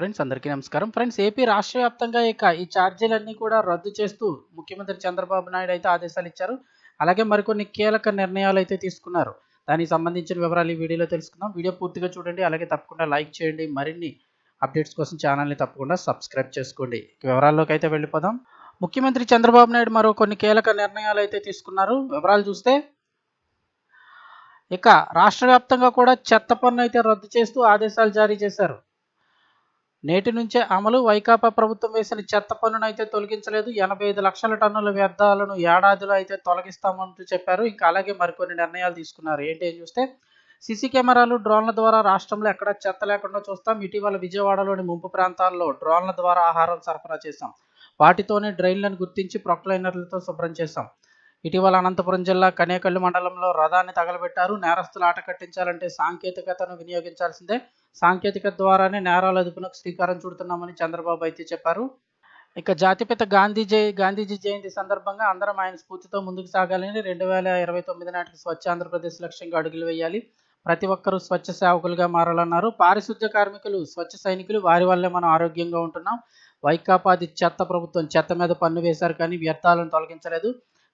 Friends అందరికీ నమస్కారం. Friends AP రాష్ట్ర వ్యాప్తంగా ఇక ఈ ఛార్జీలన్నీ కూడా రద్దు చేస్తూ ముఖ్యమంత్రి చంద్రబాబు నాయుడు అయితే ఆదేశాలు ఇచ్చారు. అలాగే మరికొన్ని కీలక నిర్ణయాలు అయితే తీసుకున్నారు. దానికి సంబంధించిన వివరాలు ఈ వీడియోలో తెలుసుకుందాం. వీడియో పూర్తిగా చూడండి. అలాగే తప్పకుండా లైక్ చేయండి. మరిన్ని అప్డేట్స్ కోసం ఛానల్ని తప్పకుండా సబ్స్క్రైబ్ చేసుకోండి. వివరాల్లోకి అయితే వెళ్ళిపోదాం. ముఖ్యమంత్రి చంద్రబాబు నాయుడు మరో కొన్ని కీలక నిర్ణయాలు అయితే తీసుకున్నారు. వివరాలు చూస్తే ఇక రాష్ట్ర వ్యాప్తంగా కూడా చెత్త పన్ను అయితే రద్దు చేస్తూ ఆదేశాలు జారీ చేశారు. నేటి నుంచే అమలు. వైకాపా ప్రభుత్వం వేసిన చెత్త పన్నును అయితే తొలగించలేదు. ఎనభై ఐదు లక్షల టన్నుల వ్యర్థాలను ఏడాదిలో అయితే తొలగిస్తామంటూ చెప్పారు. ఇంకా అలాగే మరికొన్ని నిర్ణయాలు తీసుకున్నారు. ఏంటి అని చూస్తే సీసీ కెమెరాలు డ్రోన్ల ద్వారా రాష్ట్రంలో ఎక్కడ చెత్త లేకుండా చూస్తాం. ఇటీవల విజయవాడలోని ముంపు ప్రాంతాల్లో డ్రోన్ల ద్వారా ఆహారం సరఫరా చేశాం. వాటితోనే డ్రైన్లను గుర్తించి ప్రొక్లైనర్లతో శుభ్రం చేశాం. ఇటీవల అనంతపురం జిల్లా కనేకల్లు మండలంలో రథాన్ని తగలబెట్టారు. నేరస్తులు ఆట కట్టించాలంటే సాంకేతికతను వినియోగించాల్సిందే. సాంకేతికత ద్వారానే నేరాల అదుపునకు శ్రీకారం చుడుతున్నామని చంద్రబాబు అయితే చెప్పారు. ఇక జాతిపిత గాంధీ జయ గాంధీజీ జయంతి సందర్భంగా అందరం ఆయన స్ఫూర్తితో ముందుకు సాగాలని రెండు వేల ఇరవై తొమ్మిది నాటికి స్వచ్ఛ ఆంధ్రప్రదేశ్ లక్ష్యంగా అడుగులు వేయాలి. ప్రతి ఒక్కరూ స్వచ్ఛ సేవకులుగా మారాలన్నారు. పారిశుద్ధ్య కార్మికులు స్వచ్ఛ సైనికులు వారి వల్లే మనం ఆరోగ్యంగా ఉంటున్నాం. వైకాపాది చెత్త ప్రభుత్వం చెత్త మీద పన్ను వేశారు కానీ వ్యర్థాలను తొలగించలేదు.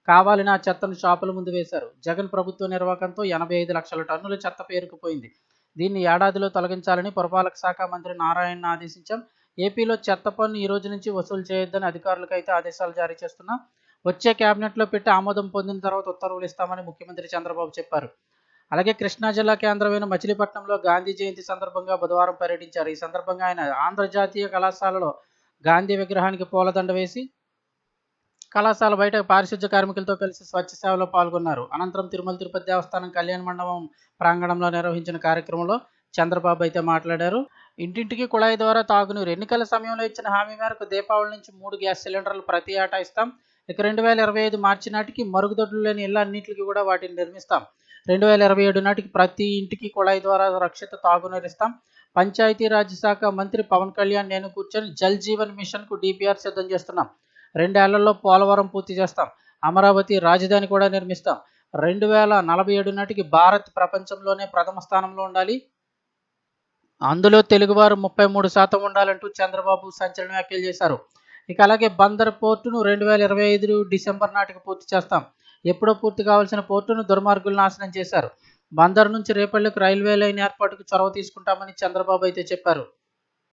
కావాలని ఆ చెత్తను షాపుల ముందు వేశారు. జగన్ ప్రభుత్వ నిర్వాహకంతో ఎనభై ఐదు లక్షల టన్నుల చెత్త పేరుకుపోయింది. దీన్ని ఏడాదిలో తొలగించాలని పురపాలక శాఖ మంత్రి నారాయణ ఆదేశించాం. ఏపీలో చెత్త పన్ను ఈ రోజు నుంచి వసూలు చేయొద్దని అధికారులకు అయితే ఆదేశాలు జారీ చేస్తున్నాం వచ్చే కేబినెట్లో పెట్టి ఆమోదం పొందిన తర్వాత ఉత్తర్వులు ఇస్తామని ముఖ్యమంత్రి చంద్రబాబు చెప్పారు. అలాగే కృష్ణా జిల్లా కేంద్రమైన మచిలీపట్నంలో గాంధీ జయంతి సందర్భంగా బుధవారం పర్యటించారు. ఈ సందర్భంగా ఆయన ఆంధ్రజాతీయ కళాశాలలో గాంధీ విగ్రహానికి పూలదండ వేసి కళాశాల బయట పారిశుద్ధ్య కార్మికులతో కలిసి స్వచ్ఛ సేవలో పాల్గొన్నారు. అనంతరం తిరుమల తిరుపతి దేవస్థానం కళ్యాణ మండపం ప్రాంగణంలో నిర్వహించిన కార్యక్రమంలో చంద్రబాబు అయితే మాట్లాడారు. ఇంటింటికి కుళాయి ద్వారా తాగునీరు. ఎన్నికల సమయంలో ఇచ్చిన హామీ మేరకు దీపావళి నుంచి మూడు గ్యాస్ సిలిండర్లు ప్రతి ఏటా ఇస్తాం. ఇక రెండు వేల ఇరవై ఐదు మార్చి నాటికి మరుగుదొడ్లు లేని ఇళ్ళ అన్నింటికి కూడా వాటిని నిర్మిస్తాం. రెండు వేల ఇరవై ఏడు నాటికి ప్రతి ఇంటికి కుళాయి ద్వారా రక్షిత తాగునీరు ఇస్తాం. పంచాయతీరాజ్ శాఖ మంత్రి పవన్ కళ్యాణ్ నేను కూర్చొని జల్ జీవన్ మిషన్కు డిపిఆర్ సిద్ధం చేస్తున్నాం. రెండేళ్ళలో పోలవరం పూర్తి చేస్తాం. అమరావతి రాజధాని కూడా నిర్మిస్తాం. రెండు వేల నలభై ఏడు నాటికి భారత్ ప్రపంచంలోనే ప్రథమ స్థానంలో ఉండాలి. అందులో తెలుగువారు ముప్పై మూడు శాతం ఉండాలంటూ చంద్రబాబు సంచలన వ్యాఖ్యలు చేశారు. ఇక అలాగే బందర్ పోర్టును రెండు వేల ఇరవై ఐదు డిసెంబర్ నాటికి పూర్తి చేస్తాం. ఎప్పుడో పూర్తి కావాల్సిన పోర్టును దుర్మార్గులు నాశనం చేశారు. బందర్ నుంచి రేపల్లికి రైల్వే లైన్ ఏర్పాటుకు చొరవ తీసుకుంటామని చంద్రబాబు అయితే చెప్పారు.